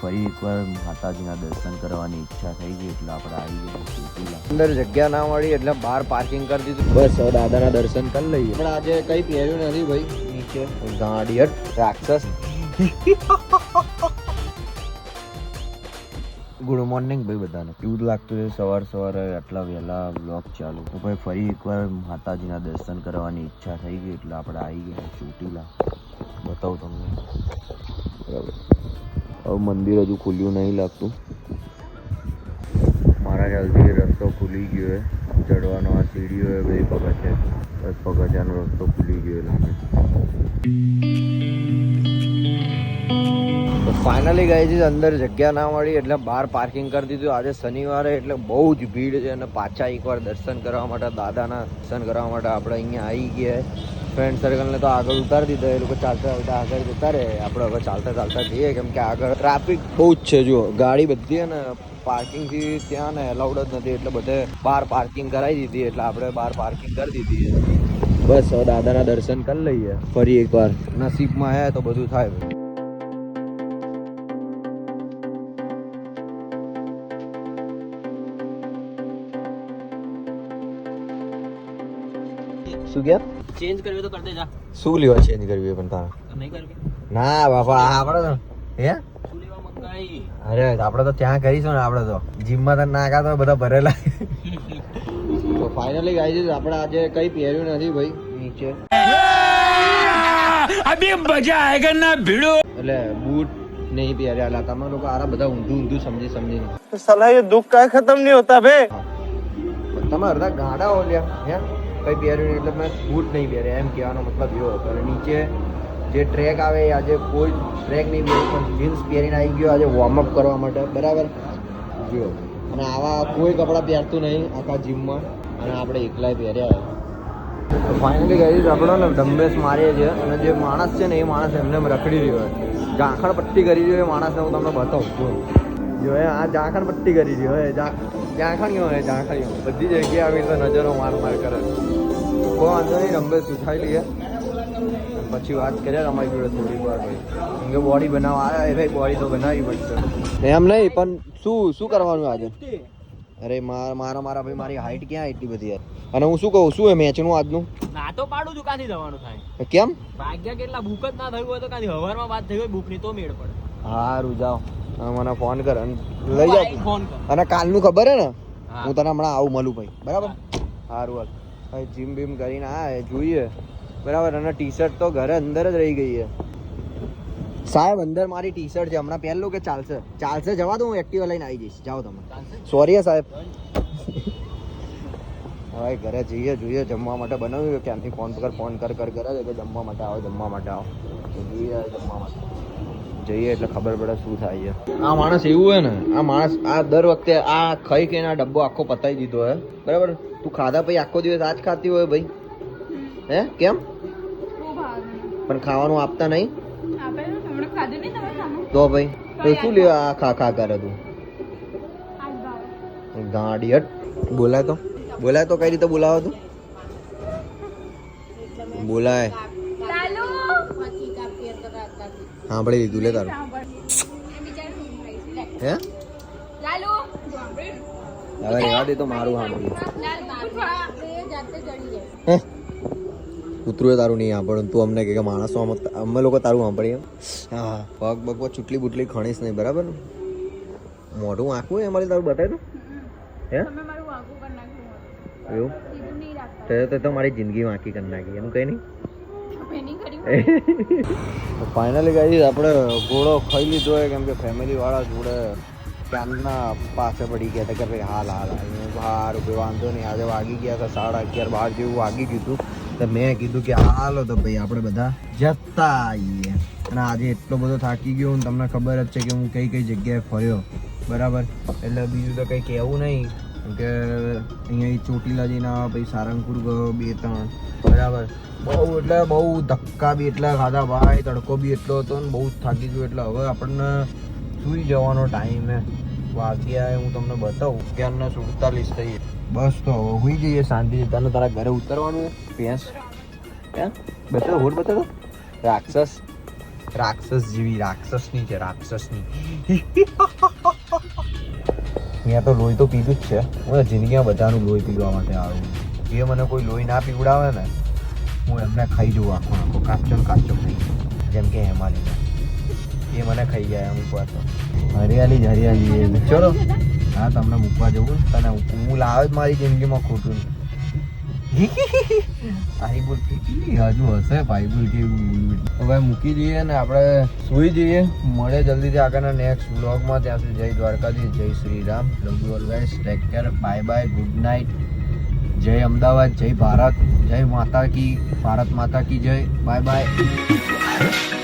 ફરી એકવાર માતાજીના દર્શન કરવાની ઈચ્છા થઈ ગઈ એટલે આપણે આવી ગયા અંદર જગ્યા ના મળી એટલે બહાર પાર્કિંગ કરી દીધું. બસ હવે દાદાના દર્શન કરી લઈએ. પણ આજે કઈ પહેર્યું નથી ભાઈ? નીચે ગાંડિયટ રાક્ષસ. ગુડ મોર્નિંગ ભાઈ બધાને. એવું જ લાગતું છે સવાર સવારે આટલા વહેલા બ્લોગ ચાલુ. તો ભાઈ ફરી એકવાર માતાજીના દર્શન કરવાની ઈચ્છા થઈ ગઈ એટલે આપણે આવી ગયા ચોટીલા બતાવું તમને. બરાબર. મંદિર હજુ ખુલ્યું નહીં લાગતું. મારા ખ્યાલથી રસ્તો ખુલી ગયો છે ચડવાનો આ સીડીઓ છે બધી પગથિયા. બસ પગથિયાનો રસ્તો ખુલી ગયો લાગે. ફાઇનલી ગઈ છે અંદર જગ્યા ના મળી એટલે બહાર પાર્કિંગ કરી દીધું. આજે શનિવારે એટલે બહુ જ ભીડ છે અને પાછા એકવાર દર્શન કરવા માટે, દાદાના દર્શન કરવા માટે આપણે અહીંયા આવી ગયા ફ્રેન્ડ સર્કલને તો આગળ ઉતારી દીધા. એ લોકો ચાલતા ચાલતા આગળ જતા રહે. આપણે હવે ચાલતા ચાલતા જઈએ. કેમ કે આગળ ટ્રાફિક બહુ જ છે. જો ગાડી બધી ને પાર્કિંગથી ત્યાં ને એલાઉડ જ નથી. એટલે બધે બહાર પાર્કિંગ કરાવી દીધી. એટલે આપણે બહાર પાર્કિંગ કરી દીધી. બસ, હવે દાદાના દર્શન કરી લઈએ. ફરી એકવાર. નસીબમાં હે તો બધું થાય. શું કે ચેન્જ કરવી તો કર દે જા. શું લેવા ચેન્જ કરવી પણ તારા? નહીં કરવી. ના બાપા આપણે તો હે? અરે આપણે તો ત્યાં કરીશું ને આપણે તો. જીમમાં તો નાખા તો બધા ભરેલા. તો ફાઇનલી ગાઈઝ આપણે આજે કઈ પહેર્યું નથી ભાઈ. નીચે. અભી મજા આયેગા ના ભીડો એટલે બૂટ નહીં પહેર્યા હતા તમે લોકો આરા બધા ઊંધું ઊંધું સમજી સમજી સલાહ એ દુઃખ કાંઈ ખતમ નહીં હોતા ભે તમે અડધા ગાડા ઓલ્યા હે? કઈ પહેર્યું એટલે મેં બૂટ નહીં પહેર્યા એમ કહેવાનો મતલબ એવો હતો. અને નીચે જે ટ્રેક આવે એ આજે કોઈ ટ્રેક નહીં પહેર્યું પણ જીન્સ પહેરીને આવી ગયો આજે વોર્મઅપ કરવા માટે. બરાબર? જો. અને આવા કોઈ કપડાં પહેરતું નહીં આખા જીમમાં અને આપણે એકલાય પહેર્યા ફાઇનલી ગઈ આપણો ને ડમ્બેસ મારીએ છીએ. અને જે માણસ છે ને, એ માણસ એમને રખડી રહ્યો છે. ગાંખણ પટ્ટી કરી રહ્યો એ માણસને હું તમને બતાવું. જો. એ આ ઝાંખણ પટ્ટી કરી રહ્યો હે હોય હે ખણ્યો બધી જગ્યાએ આવી રીતે નજરો માર માર કરે. કોઈ વાંધો નહીં ડમ્બેસ સુથાઈ લઈએ. પછી વાત કરીએ અમારી જોડે થોડી વાર ભાઈ કેમ કે બોડી બનાવવા આવ્યા એ ભાઈ બોડી તો બનાવવી પડશે. એમ નહીં પણ શું શું કરવાનું આજે? અરે મારા મારા મારા ભાઈ મારી હાઈટ ક્યાં એટલી બધી યાર? અને હું શું કહું શું એ મેચનું આજનું? ના તો પાડું છું કાથી જવાનું થાય? કેમ? ભાગ્યા કેટલા બુક જ ના થયું હોય તો કાંથી હવારમાં વાત થઈ હોય બુકની તો મેળ પડે. સારું જાઓ. મને ફોન કર અને લઈ જાઓ. અને કાલનું ખબર હે ને? હું. તને હમણાં આવું મળું ભાઈ. બરાબર? સારું હાલ. ભાઈ જીમ બીમ કરીને આ જોઈએ. બરાબર? અને ટી શર્ટ તો ઘરે અંદર જ રહી ગઈ છે સાહેબ અંદર મારી ટી શર્ટ છે. હમણાં પહેલું કે ચાલશે? ચાલશે? જવા દો હું એક્ટિવા લઈને આવી જઈશ. જાઓ તમે. સોરી સાહેબ. હવે ઘરે જઈએ જોઈએ. જમવા માટે બનાવ્યું. ક્યાંથી ફોન કર ફોન કર કર કરે છે કે જમવા માટે આવો જમવા માટે આવો. જઈએ જમવા માટે. જઈએ એટલે ખબર પડે શું થાય છે. આ માણસ એવું હોય ને, આ માણસ આ દર વખતે આ ખાઈ કે આ ડબ્બો આખો પતાવી દીધો હે. બરાબર? તું ખાધા પછી આખો દિવસ આજ ખાતી હોય ભાઈ? હે? કેમ? પણ ખાવાનું આપતા નહીં? તો ભાઈ, તો શું લેવા આ ખા ખા કરે તું? ગાંડિયટ બોલાય તો. બોલાય તો કઈ રીતે બોલાવો તું? બોલાય. સાંભળી લીધું લે તારું. હે? હવે રહેવા દે તો મારું સાંભળ્યું હે? કૂતરું તારું નહીં સાંભળ્યું તું અમને કે કે માણસો અમે લોકો તારું સાંભળીએ હા પગ બગ પર ચૂટલી બુટલી ખણીશ નહીં બરાબર ને? મોઢું આખું અમારે તારું બતાવી દઉં હે? એવું? તે તે તો મારી જિંદગી વાંકી કરી નાખી. એનું કઈ નહીં. ફાઇનલી ગઈ આપણે ઘોડો ખાઈ લીધો હોય કેમ કે ફેમિલી વાળા જોડે ક્યાંના પાસે પડી ગયા હતા કે ભાઈ હાલ હાલ કીધું હારું ભાઈ વાંધો નહીં. આજે વાગી ગયા હતા સાડા અગિયાર, બાર જેવું વાગી ગયું તો મેં કીધું કે હાલો તો ભાઈ આપણે બધા જતા આવીએ અને આજે એટલો બધો થાકી ગયો હું તમને ખબર જ છે કે હું કઈ કઈ જગ્યાએ ફર્યો. બરાબર? એટલે બીજું તો કંઈ કહેવું નહીં. કે અહીંયા ચોટીલા જઈને આવ્યા પછી સારંગપુર ગયો બે ત્રણ. બરાબર. બહુ એટલે બહુ ધક્કા બી એટલા ખાધા. ભાઈ, તડકો બી એટલો હતો ને બહુ જ થાકી ગયો. એટલે હવે આપણને સૂઈ જવાનો ટાઈમ હે. વાગ્યા હું તમને બતાવું. ક્યારના સુડતાલીસ થઈ બસ તો હવે હોઈ જઈએ શાંતિ તને તારા ઘરે ઉતરવાનું ભેંસ? હે? બતાવો હોટ બતાવો. રાક્ષસ. રાક્ષસ જેવી, રાક્ષસની છે, રાક્ષસની. અહીંયા તો લોહી તો પીધું જ છે. હું જિંદગીમાં બધાનું લોહી પીવા માટે આવું જે મને કોઈ લોહી ના પીવડાવે ને, હું એમને ખાઈ જઉં આખો આખો કાચો કાચો ખાઈ જેમ કે હેમાલી એ મને ખાઈ જાય અમુક વાર તો. હરિયાળી જ હરિયાળી ચલો, હા, તમને મૂકવા જવું તને હું લાવે જ મારી જિંદગીમાં ખોટું. આઈ બોલ હજુ હશે? ભાઈ બોલ કેવું હવે મૂકી દઈએ ને આપણે સુઈ જઈએ. મળે જલ્દીથી આગળના નેક્સ્ટ બ્લોગમાં ત્યાં સુધી જય દ્વારકાથી જય Shri Ram love you always take care bye bye good night જય અમદાવાદ, જય ભારત, જય માતા કી, ભારત માતા કી જય. Bye bye